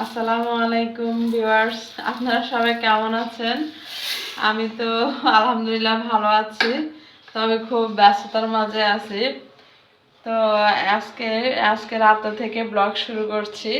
আসসালামু আলাইকুম ভিউয়ার্স, আপনারা সবাই কেমন আছেন? আমি তো আলহামদুলিল্লাহ ভালো আছি, তবে খুব ব্যস্ততার মাঝে আছি। তো আজকে আজকে রাত থেকে ব্লগ শুরু করছি।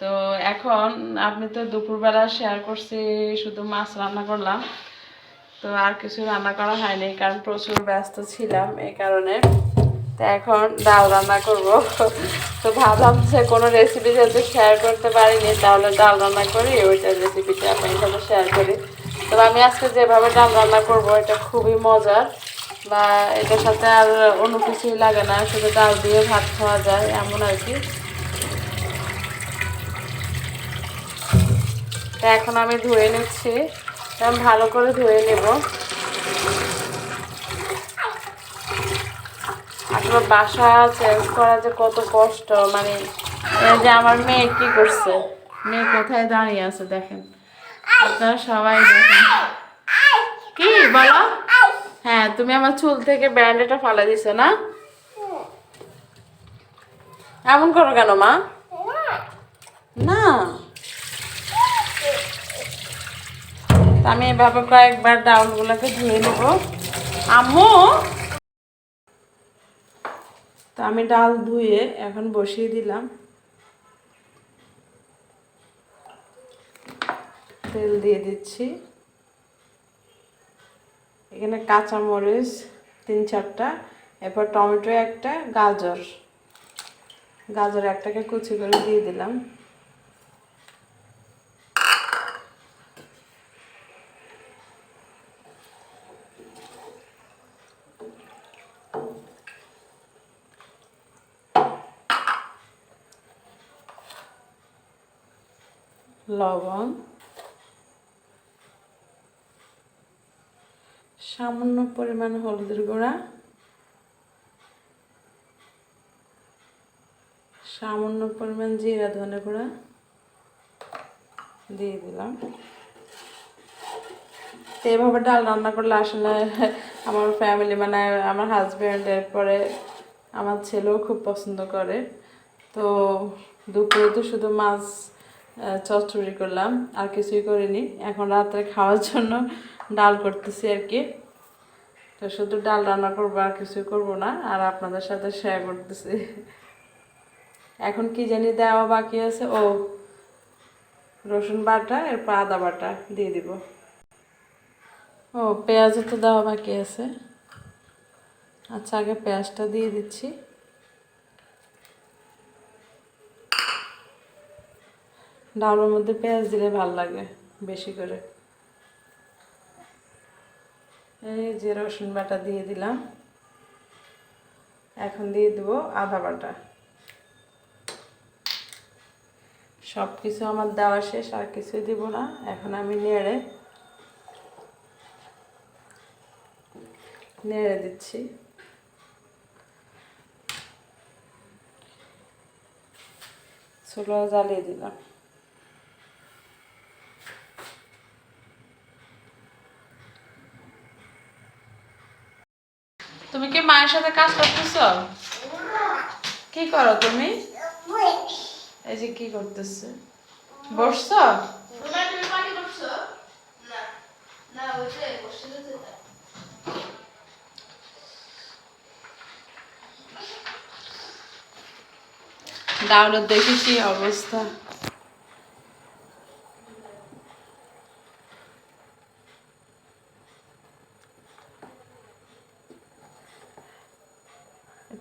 তো এখন আপনি তো দুপুরবেলা শেয়ার করছি, শুধু মাছ রান্না করলাম। তো আর কিছু রান্না করা হয়নি, কারণ প্রচুর ব্যস্ত ছিলাম এই কারণে। এখন ডাল রান্না করব। তো ভাবলাম যে কোনো রেসিপি যাতে শেয়ার করতে পারিনি, তাহলে ডাল রান্না করি ওইটার রেসিপিটা আপনার সাথে শেয়ার করি। তবে আমি আজকে যেভাবে ডাল রান্না করব, এটা খুবই মজার। বা এটার সাথে আর অন্য কিছুই লাগে না, শুধু ডাল দিয়ে ভাত খাওয়া যায়, এমন আর কি। এখন আমি ধুয়ে নিচ্ছি। ভালো করে ধুয়ে নেব। আসলে বাসা চেঞ্জ করা যে কত কষ্ট মানে যে আমার মেয়ে কি করছে? মেয়ে কোথায় দাঁড়িয়ে আছে দেখেন। আপনারা সবাই দেখেন। কি বলো? হ্যাঁ তুমি আমার চুল থেকে ব্যান্ডেটা ফালে দিছো না? এমন করো কেন, মা? না। আমি এভাবে কয়েকবার ডাউলগুলোকে ধুয়ে নেব। আম্মু! আমি ডাল ধুয়ে এখন বসিয়ে দিলাম। তেল দিয়ে দিচ্ছি। এখানে কাঁচামরিচ তিন চারটা, এরপর টমেটো একটা, গাজর। গাজর একটাকে কুচি করে দিয়ে দিলাম। লবণ, সামান্য পরিমাণ হলুদের গুঁড়া, সামান্য পরিমাণ জিরা ধনে গুঁড়া দিয়ে দিলাম। তো এভাবে ডাল রান্না করলে আসলে আমার ফ্যামিলি মানে আমার হাজব্যান্ডের পরে আমার ছেলেও খুব পছন্দ করে। তো দুপুরে তো শুধু মাছ চচ্চড়ি করলাম, আর কিছুই করিনি। এখন রাত্রে খাওয়ার জন্য ডাল করতেছি আর কি। তো শুধু ডাল রান্না করব, আর কিছুই করব না, আর আপনাদের সাথে শেয়ার করতেছি। এখন কি জানি দেওয়া বাকি আছে। ও, রসুন বাটা, এরপর আদা বাটা দিয়ে দিব। ও, পেঁয়াজও তো দেওয়া বাকি আছে। আচ্ছা আগে পেঁয়াজটা দিয়ে দিচ্ছি। ডালের মধ্যে পেঁয়াজ দিলে ভালো লাগে, বেশি করে। এই যে রসুন বাটা দিয়ে দিলাম। এখন দিয়ে দেবো আদা বাটা। সব কিছু আমার দেওয়া শেষ, আর কিছুই দিব না। এখন আমি নেড়ে নেড়ে দিচ্ছি। চুলো জ্বালিয়ে দিলাম তুমি কি মায়ের সাথে কাজ করতেছ? কি করো তুমি? এই যে কি করতেছে? বসছ? ডাউনলোড দেখি কি অবস্থা।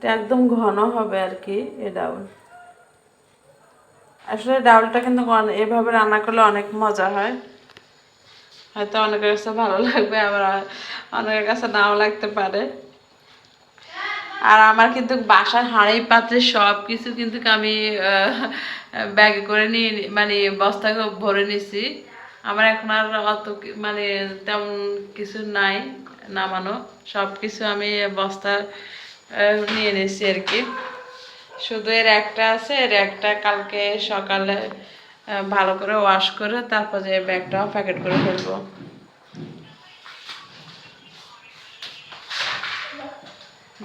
এটা একদম ঘন হবে আর কি, এ ডাউল। আসলে ডাউলটা কিন্তু এভাবে রান্না করলে অনেক মজা হয়। হয়তো অনেকের কাছে ভালো লাগবে, আবার অনেকের কাছে নাও লাগতে পারে। আর আমার কিন্তু বাসার হাঁড়ি পাত্রে সব কিছু কিন্তু আমি ব্যাগে করে নিয়ে মানে বস্তা ভরে নিছি। আমার এখন আর অত মানে তেমন কিছু নাই নামানো। সব কিছু আমি বস্তা নিয়ে নিছি আর কি। শুধু এর একটা আছে, এর একটা কালকে সকালে ভালো করে ওয়াশ করে তারপর যে ব্যাগটাও প্যাকেট করে ফেলব।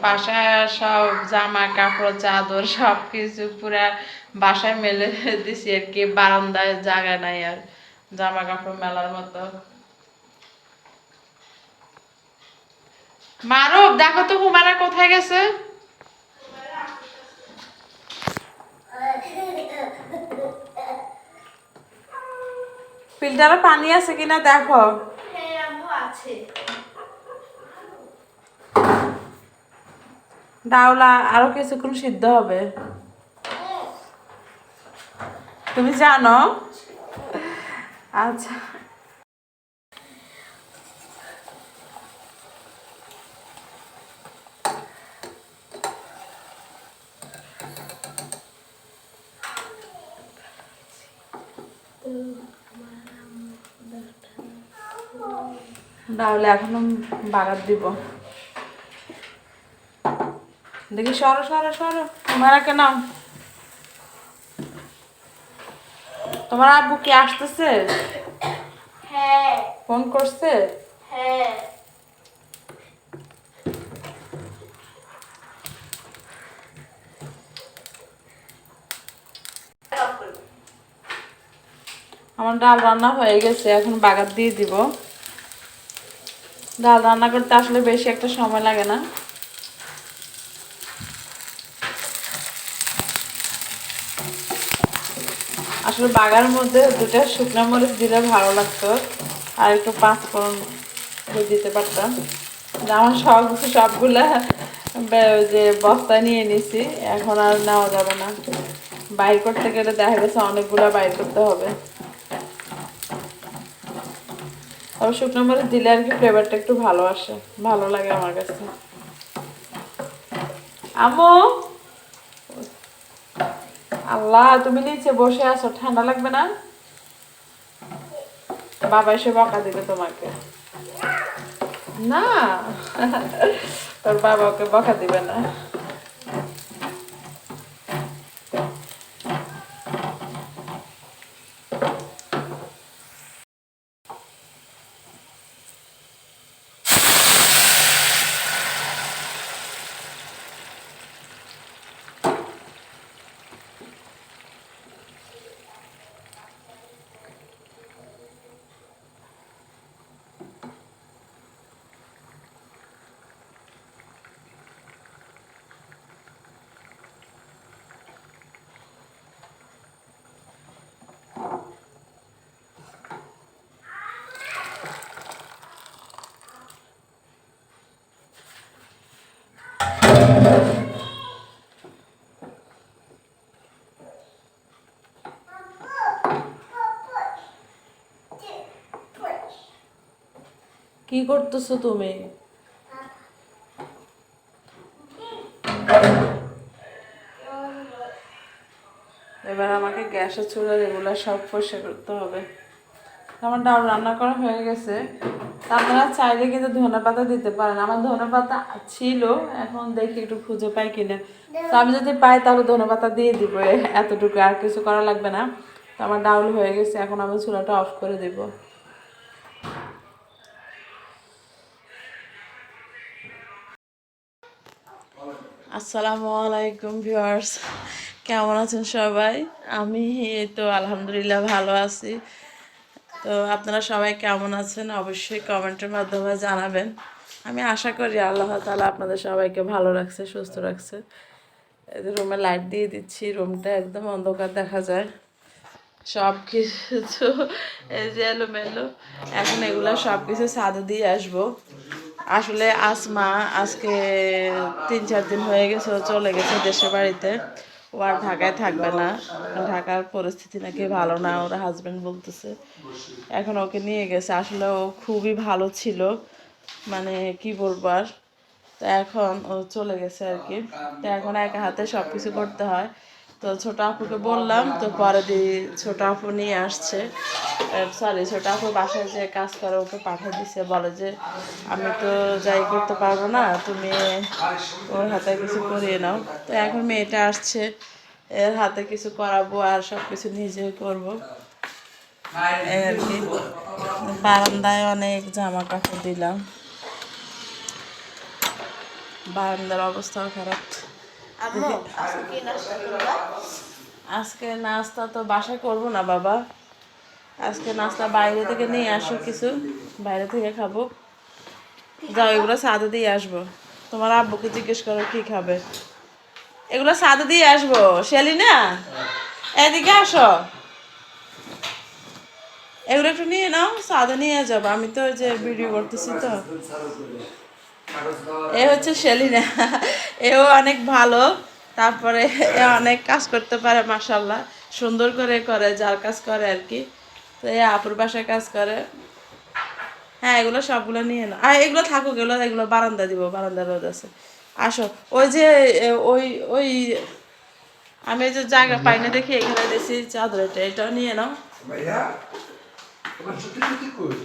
বাসায় সব জামা, কাপড়, চাদর সব কিছু পুরা বাসায় মেলে দিছি আর কি, বারান্দায় জায়গা নাই আর জামা কাপড় মেলার মতো। মারুফ, দেখো তো হুমারা কোথায় গেছে। ফিল্টারে পানি আছে কিনা দেখো। ডাউলা, আরও কিছুক্ষণ সিদ্ধ হবে। তুমি জানো? আচ্ছা। ডাউলে এখনও বাগার দিব। দেখি সরো সরো সরো। তোমার কেন তোমার আব্বু কি আসতেছে? হ্যাঁ। ফোন করছে? হ্যাঁ। আমার ডাল রান্না হয়ে গেছে এখন বাগার দিয়ে দিব। ডাল রান্না করতে আসলে বেশি একটা সময় লাগে না। আসলে বাগার মধ্যে দুটা শুকনো মরিচ দিলে ভালো লাগতো, আর একটু পাঁচ ফোড়ন দিয়ে দিতে পারতাম। আমার সব সবগুলা যে বস্তা নিয়ে নিছি, এখন আর নেওয়া যাবে না। বাইর করতে গেলে দেখা গেছে অনেকগুলা বাইর করতে হবে। তবে শুকনো মরিচ দিলে আর কি ফ্লেভারটা একটু ভালো আসে, ভালো লাগে আমার কাছে। আমো আল্লাহ, তুমি নিচে বসে আছো, ঠান্ডা লাগবে না? বাবা এসে বকা দিবে তোমাকে। না, তোর বাবা ওকে বকা দিবে না। কি করতেছো তুমি? এবার আমাকে গ্যাসের চুলার এগুলো সব পরিষ্কার করতে হবে। আমার ডাল রান্না করা হয়ে গেছে। আপনারা চাইলে কিন্তু ধনে পাতা দিতে পারেন। আমার ধনে পাতা ছিল, এখন দেখি একটু খুঁজে পাই কিনা। তো আমি যদি পাই তাহলে ধনে পাতা দিয়ে দিব। এতটুকু আর কিছু করা লাগবে না। তো আমার ডাউল হয়ে গেছে, এখন আমি চুলাটা অফ করে দিব। আসসালামু আলাইকুম ভিউয়ার্স। কেমন আছেন সবাই? আমি তো আলহামদুলিল্লাহ ভালো আছি। তো আপনারা সবাই কেমন আছেন? অবশ্যই কমেন্টের মাধ্যমে জানাবেন। আমি আশা করি আল্লাহ তাআলা আপনাদের সবাইকে ভালো রাখছে, সুস্থ রাখছে। রুমে লাইট দিয়ে দিচ্ছি, রুমটা একদম অন্ধকার দেখা যায়। সব কিছু এই যে এলোমেলো। এখন এগুলো সব কিছু ছাদে দিয়ে আসব। আসলে আসমা আজকে তিন, চার দিন হয়ে গেছে চলে গেছে দেশের বাড়িতে। ও আর ঢাকায় থাকবে না। ঢাকার পরিস্থিতি নাকি ভালো না, ওর হাজবেন্ড বলতেছে। এখন ওকে নিয়ে গেছে। আসলে ও খুবই ভালো ছিল। মানে কি বলব আর? তো এখন ও চলে গেছে আর কি। তো এখন একা হাতে সব কিছু করতে হয়। তো ছোট আপুকে বললাম, তো পরে দিয়ে ছোট আপু নিয়ে আসছে। সরি ছোট আপু বাসায় যে কাজ করে, ওকে পাঠিয়ে দিছে, বলে যে আমি তো যাই করতে পারব না, তুমি ওর হাতে কিছু করিয়ে নাও। তো এখন মেয়েটা আসছে, এর হাতে কিছু করাবো আর সব কিছু নিজে করব। আর কি, বারান্দায় অনেক জামা কাপড় দিলাম। বারান্দার অবস্থাও খারাপ। আজকে নাস্তা তো বাসায় করব না, বাবা। আজকে নাস্তা বাইরে থেকে নিয়ে আসো কিছু, বাইরে থেকে খাব। যাও, এগুলো সাদে দিয়ে আসব। তোমার আব্বুকে জিজ্ঞেস করো কি খাবে। এগুলো সাদে দিয়ে আসব। শেলি না? এদিকে আসো। এগুলো একটু নিয়ে নাও, সাদে নিয়ে যাব। আমি তো যে ভিডিও করতেছি তো। এ হচ্ছে সেলিনা এও অনেক ভালো। তারপরে এ অনেক কাজ করতে পারে মাসাল্লাহ সুন্দর করে করে, যার কাজ করে আর কি। তো এ আপুর বাসায় কাজ করে। হ্যাঁ এগুলো সবগুলো নিয়ে নাও। আর এগুলো থাকুক, এগুলো এগুলো বারান্দা দিব, বারান্দা রোদ আছে। আসো। ওই যে ওই ওই, আমি যে জায়গা পাই না দেখি, এখানে দেখছি চাদর এটা এটাও নিয়ে নাও ভাইয়া তোমার ছুটি ছুটি কই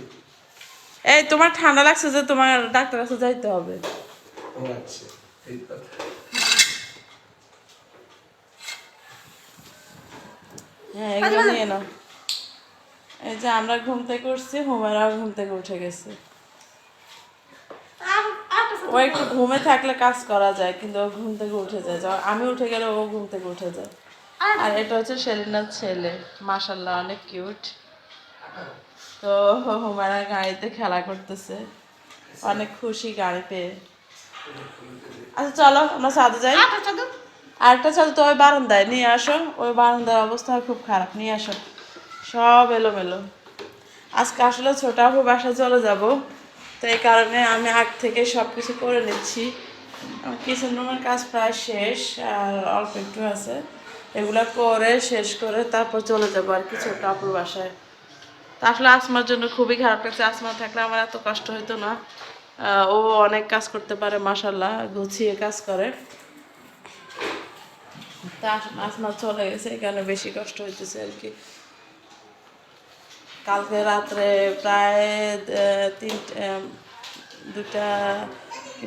এই তোমার ঠান্ডা লাগছে যে তোমার ডাক্তার কাছে যাইতে হবে। হ্যাঁ এগুলো নিয়ে নাও। এই যে আমরা ঘুম থেকে উঠছি ঘুম থেকে উঠে গেছে। ও একটু ঘুমে থাকলে কাজ করা যায় কিন্তু ও ঘুম থেকে উঠে যায়। আমি উঠে গেলে ও ঘুম থেকে উঠে যায়। আর এটা হচ্ছে সেলিনার ছেলে। মাসাল্লাহ অনেক কিউট তো হুমায়রা গাড়িতে খেলা করতেছে। অনেক খুশি গাড়ি পেয়ে। আচ্ছা চলো আমরা সাথে যাই। আরেকটা চাল তো ওই বারান্দায় নিয়ে আসো। ওই বারান্দার অবস্থা খুব খারাপ নিয়ে আসো। সব এলোমেলো। আজকে আসলে ছোট আপু বাসায় চলে যাব। তো এই কারণে আমি আগ থেকে সব কিছু করে নিচ্ছি। কিচেন রুমের কাজ প্রায় শেষ আর অল্প একটু আছে। এগুলো করে শেষ করে তারপর চলে যাব আর কি ছোট আপুর বাসায়। তা আসলে আসমার জন্য খুবই খারাপ লাগছে। আসমা থাকলে আমার এত কষ্ট হইতো না। ও অনেক কাজ করতে পারে মাসাল্লাহ গুছিয়ে কাজ করে। তা আস- আসমা চলে গেছে এখানে বেশি কষ্ট হইতেছে আর কি। কালকে রাত্রে প্রায় তিনটে দুটা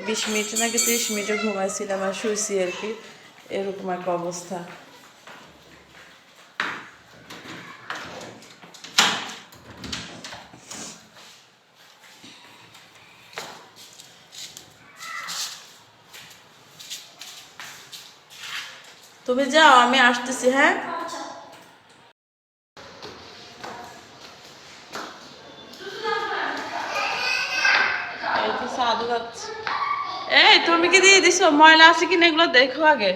বিশ মিনিট নাকি তিরিশ মিনিটে ঘুমাইছিলাম আর শুয়েছি আর কি। এরকম একটা অবস্থা। তুমি যাও, আমি আসতেছি হ্যাঁ? এই তুমি কি দিয়ে দিছো? ময়লা আছে কিনা এগুলো দেখো আগে।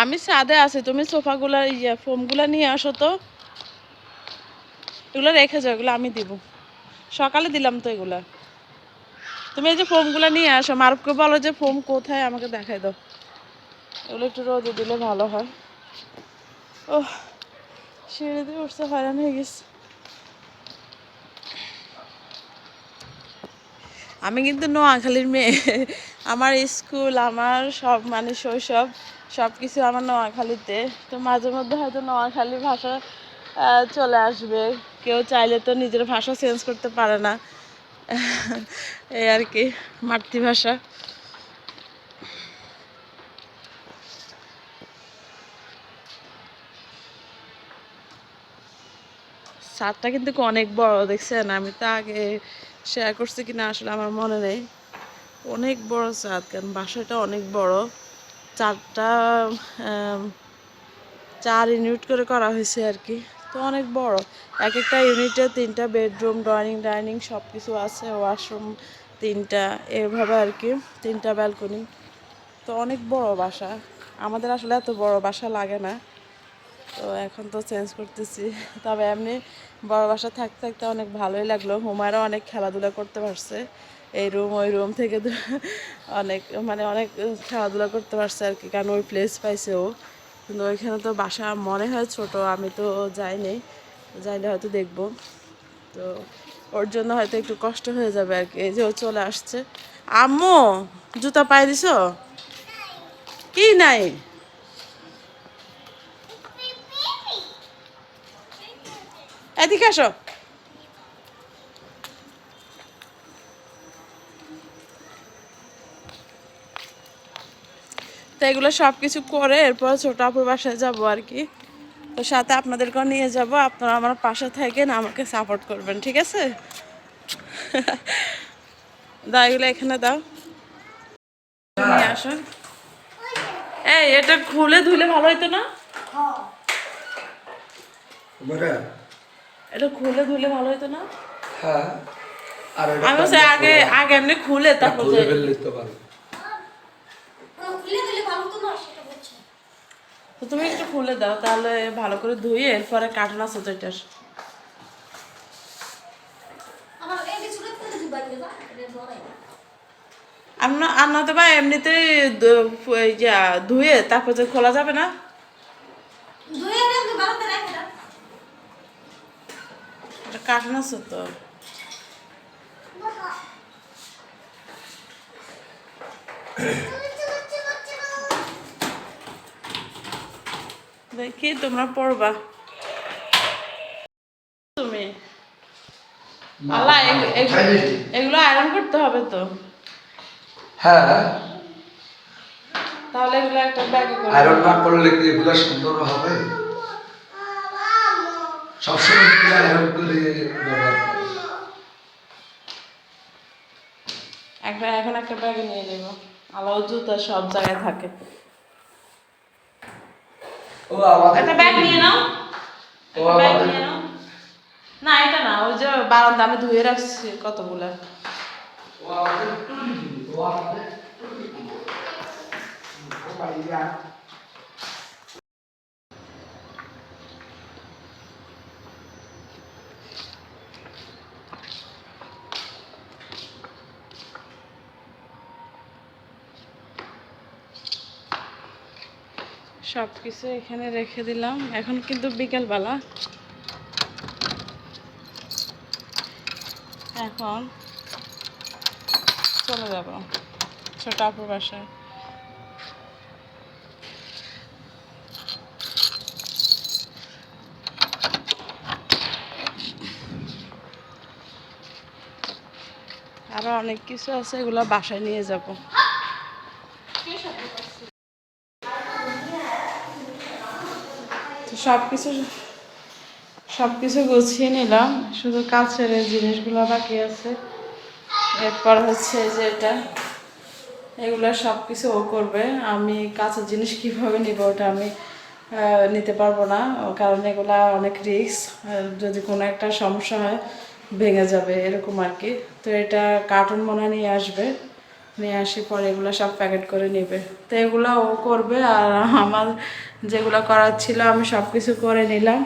আমি সাদে আছি, তুমি সোফাগুলা ইয়ে ফোমগুলা নিয়ে আসো তো। এগুলো রেখে যাও, এগুলো আমি দিব। সকালে দিলাম তো এগুলা। তুমি এই যে ফোমগুলো নিয়ে আসো, মারুফকে বলো যে ফোম কোথায়, আমাকে দেখাই দাও। এগুলো একটু রোদে দিলে ভালো হয়। ও সিঁড়ি দিয়ে উঠতে হয়রান হয়ে গেছে। আমি কিন্তু নোয়াখালীর মেয়ে। আমার স্কুল, আমার সব মানে শৈশব সব কিছু আমার নোয়াখালীতে। তো মাঝে মধ্যে হয়তো নোয়াখালী ভাষা চলে আসবে। কেউ চাইলে তো নিজের ভাষা চেঞ্জ করতে পারে না। এই আর কি, মাতৃভাষা। ছাদটা কিন্তু অনেক বড়, দেখছেন? আমি তো আগে শেয়ার করছি কিনা আসলে আমার মনে নেই। অনেক বড় ছাদ কারণ বাসাটা অনেক বড়। চারটা চার ইউনিট করে করা হয়েছে আর কি। তো অনেক বড়। এক একটা ইউনিটে তিনটা বেডরুম ড্রয়িং ডাইনিং সব কিছু আছে, ওয়াশরুম তিনটা, এভাবে আর কি, তিনটা ব্যালকনি। তো অনেক বড় বাসা। আমাদের আসলে এত বড় বাসা লাগে না। তো এখন তো চেঞ্জ করতেছি। তবে এমনি বড় বাসা থাকতে থাকতে অনেক ভালোই লাগল। হুমায়রা অনেক খেলাধুলা করতে পারছে। এই রুম, ওই রুম থেকে অনেক মানে অনেক খেলাধুলা করতে পারছে আর কি। কারণ ওই প্লেস পাইছে ও। কিন্তু ওইখানে তো বাসা মনে হয় ছোট, আমি তো যাইনি। যাইলে হয়তো দেখব। তো ওর জন্য হয়তো একটু কষ্ট হয়ে যাবে আর কি। এই যে ও চলে আসছে। আম্মু, জুতা পায়ে দিছ? কি নাই? এদিকে আসো। তো এগুলো সব কিছু করে এরপর ছোট আপুর বাসায় যাব আর কি। তো সাথে আপনাদেরকেও নিয়ে যাব। আপনারা আমার পাশে থাকেন আমাকে সাপোর্ট করবেন ঠিক আছে? দাও এগুলো এখানে দাও। নিয়ে আসো। এই এটা খুলে ধুলে ভালো হতো না? এটা খুলে ধুলে ভালো হতো না? হ্যাঁ। আর আমি আগে আগে এমনি খুলে তারপর খুলে ফেললে তো পারো খুলে দিলে ভালো তো না সেটা বলছে তো তুমি একটু খুলে দাও তাহলে ভালো করে ধুয়ে এরপরে কাটন তো এটার। আমার আর নয়তো বা এমনিতে ধুয়ে তারপর যে খোলা যাবে না? কাটন তো দেখি তোমরা পড়বা। তুমি? এগ- এগুলো আয়রন করতে হবে তো? হ্যাঁ। তাহলে এগুলো একটা ব্যাগে করে আয়রন না করলে কি এগুলো সুন্দর হবে? সবসময় কি আয়রন করে একটা এখন একটা ব্যাগে নিয়ে নেব। আলাদা জুতা সব জায়গায় থাকে। ও আমাদের একটা ব্যাগ নিয়ে নাও। ও ব্যাগ নিয়ে নাও। না এটা না ওই যে বারান্দা আমি ধুয়ে রাখছি কতগুলা। ও আমাদের ও আমাদের সব কিছু এখানে রেখে দিলাম। এখন কিন্তু বিকেলবেলা। এখন চলে যাব ছোট আপুর বাসায়। আরও অনেক কিছু আছে, এগুলো বাসায় নিয়ে যাব তো সব কিছু সব কিছু গুছিয়ে নিলাম। শুধু কাছের জিনিসগুলো বাকি আছে। এরপর হচ্ছে যে এটা, এগুলো সব কিছু ও করবে। আমি কাছের জিনিস কীভাবে নিব ওটা আমি নিতে পারব না। কারণ এগুলা অনেক রিস্ক যদি কোনো একটা সমস্যা হয়, ভেঙে যাবে, এরকম আর কি। তো এটা কার্টুন মনে নিয়ে আসবে। নিয়ে আসি, পরে এগুলো সব প্যাকেট করে নেবে। তো এগুলো ও করবে আর আমার যেগুলো করার ছিল আমি সব কিছু করে নিলাম।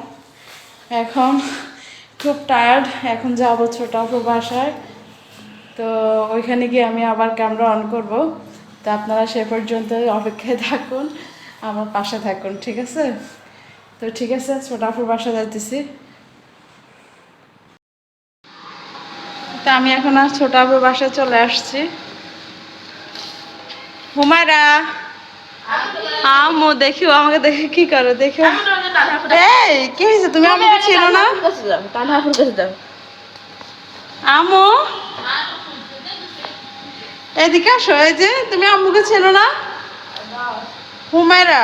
এখন খুব টায়ার্ড এখন যাব ছোট আপুর বাসায়। তো ওইখানে গিয়ে আমি আবার ক্যামেরা অন করব। তো আপনারা সে পর্যন্ত অপেক্ষায় থাকুন, আমার পাশে থাকুন, ঠিক আছে? তো ঠিক আছে, ছোট আপুর বাসা যাইতেছি। তো আমি এখন আর ছোট আপুর বাসায় চলে আসছি। হুমায়রা। আমো দেখিও আমাকে দেখে কি করো দেখো। এই কি হয়েছে? তুমি আমাকে ছিল না? আমো এদিকে আসো এই যে তুমি আম্মুকে ছিল না? হুমায়রা।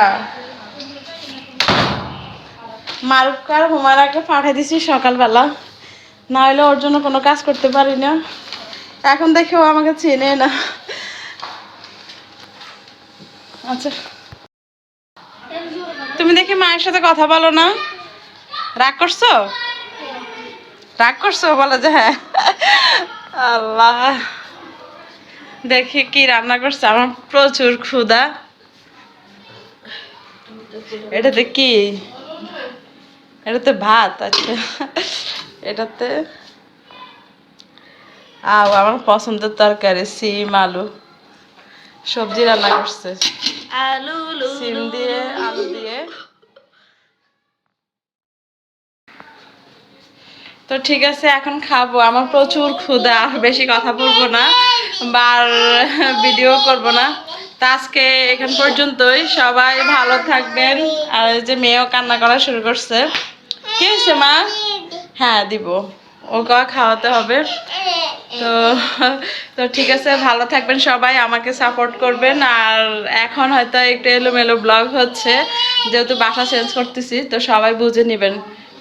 মারুফ আর হুমায়রাকে পাঠিয়ে দিছি সকালবেলা। না হলে ওর জন্য কোনো কাজ করতে পারি না। এখন দেখে ও আমাকে চেনে না। আচ্ছা। তুমি দেখি মায়ের সাথে কথা বলো না। রাগ করছ? রাগ করছ? বলো যে হ্যাঁ। আল্লাহ। দেখি কি রান্না করছে। আমার প্রচুর ক্ষুধা। এটাতে কি? এটাতে ভাত আচ্ছা। এটাতে আও, আমার পছন্দের তরকারি, সিম, আলু। সবজি রান্না করছে। আলু লু সিম দিয়ে আলু দিয়ে। তো ঠিক আছে এখন খাব। আমার প্রচুর ক্ষুধা আর বেশি কথা বলব না বা ভিডিও করব না। তা আজকে এখান পর্যন্তই। সবাই ভালো থাকবেন। আর এই যে মেয়েও কান্না করা শুরু করছে। কি হয়েছে মা? হ্যাঁ দিব। ওকে খাওয়াতে হবে। তো তো ঠিক আছে, ভালো থাকবেন সবাই, আমাকে সাপোর্ট করবেন। আর এখন হয়তো একটু এলোমেলো ব্লগ হচ্ছে, যেহেতু বাসা চেঞ্জ করতেছি, তো সবাই বুঝে নেবেন।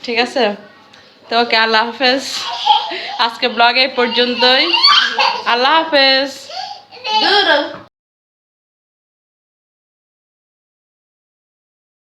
ঠিক আছে? তো ওকে আল্লাহ হাফেজ। আজকে ব্লগ এই পর্যন্তই। আল্লাহ হাফেজ।